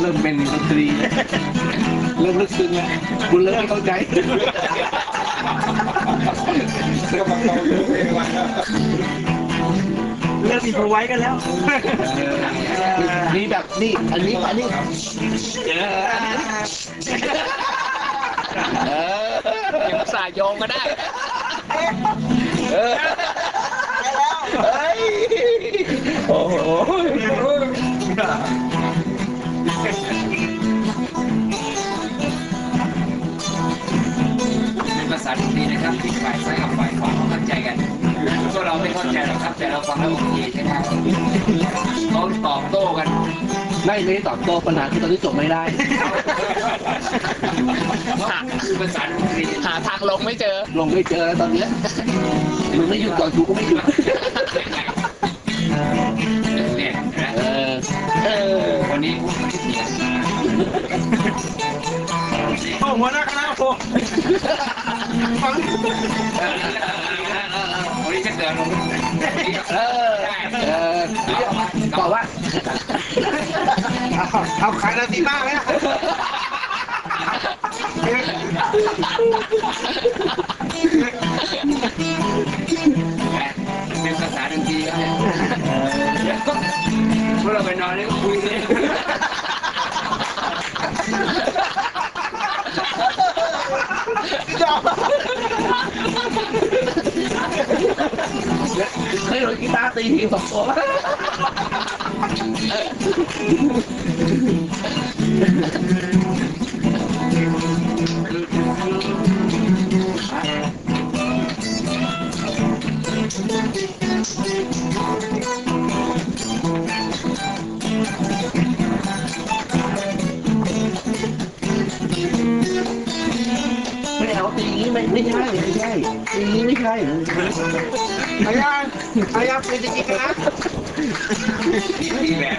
เริ่มเป็นดนตรีแล้วเริ่มลึกซึ้งแล้วคุณเริ่มไม่เข้าใจก็มาเข้าเรื่องเพลงมาเริ่มมีพอไว้กันแล้วนี่แบบนี่อันนี้อันนี้เออยังสายโยงก็ได้เออเฮ้ยโอ้โห นตรีนะครับที่ฝ่ายซ้ายกับฝ่ายขวาเขาเข้าใจกันพวกเราไม่เข้าใจหรอกครับแต่เราฟังแล้วโอเคใช่ไหมเขาตอบโต้กันไม่ไม่ได้ตอบโต้ปัญหาคือตอนนี้จบไม่ได้คือภาษาดนตรีหาทางลงไม่เจอ ลงไม่เจอแล้วตอนเนี้ยมึงไม่หยุดก่อนกูก็ไม่หยุดเนี่ยนะเออเออวันนี้พูดไม่เสีย โอ้หัวหน้าคณะผมฟังวันนี้จะเดินลงเออเออบอกว่าเอาเอาขายนาทีบ้าไหมนะเป็นภาษาดนตรีครับเนี่ยพวกเราไปนอนแล้วคุยเลย ให้โดนกีต วไม่าตีอย่างนี้ไม่ไม่ใช่ไม่ใช่ตีอย่างนี้ไม่ใช่พยายามพยายาเป็นจริงนะมีแบบ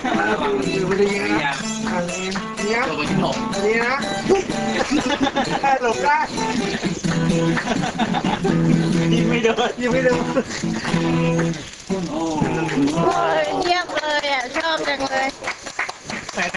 เป็นจริงนะอันนี้เนี่ยตัวไปที่หนกอันนี้นะหลบได้ยิงไม่โดนยิงไม่โดนโอ้ยเยี่ยมเลยอะชอบจังเลย